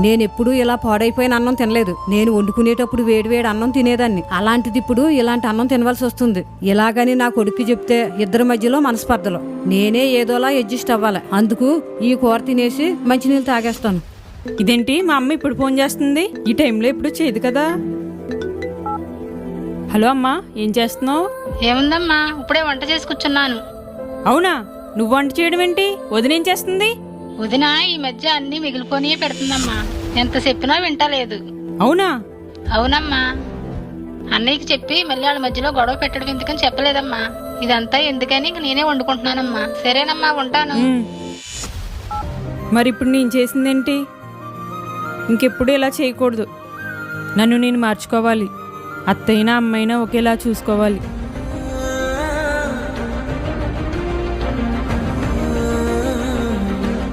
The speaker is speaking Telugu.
నేను ఎప్పుడూ ఇలా పాడైపోయిన అన్నం తినలేదు. నేను వండుకునేటప్పుడు వేడివేడి అన్నం తినేదాన్ని. అలాంటిది ఇప్పుడు ఇలాంటి అన్నం తినవలసి వస్తుంది. ఇలాగని నా కొడుక్కి చెప్తే ఇద్దరి మధ్యలో మనస్పర్ధలు. నేనే ఏదోలా అడ్జస్ట్ అవ్వాలి. అందుకు ఈ కూర తినేసి మంచినీళ్ళు తాగేస్తాను. ఇదేంటి? మా అమ్మ ఇప్పుడు ఫోన్ చేస్తుంది. ఈ టైంలో ఎప్పుడు చేయదు కదా? హలో అమ్మా ఏం చేస్తున్నావు? ఏముందమ్మా? ఇప్పుడే వంట చేసి కూర్చున్నాను. అవునా? నువ్వు వంట చేయడం ఏంటి? వదినేం చేస్తుంది? వదిన ఈ మధ్య అన్ని మిగిలిపోని పెడుతుందమ్మా. ఎంత చెప్పినా వింటలేదు. అవునా? అవునమ్మా. అన్నయ్యకి చెప్పి మళ్ళీ వాళ్ళ మధ్యలో గొడవ పెట్టడం ఎందుకని చెప్పలేదమ్మా. ఇదంతా ఎందుకని ఇంక నేనే వండుకుంటున్నానమ్మా. సరేనమ్మా ఉంటాను. మరి ఇప్పుడు నేను చేసిందేంటి? ఇంకెప్పుడు ఇలా చేయకూడదు. నన్ను నేను మార్చుకోవాలి. అత్తైనా అమ్మైనా ఒకేలా చూసుకోవాలి.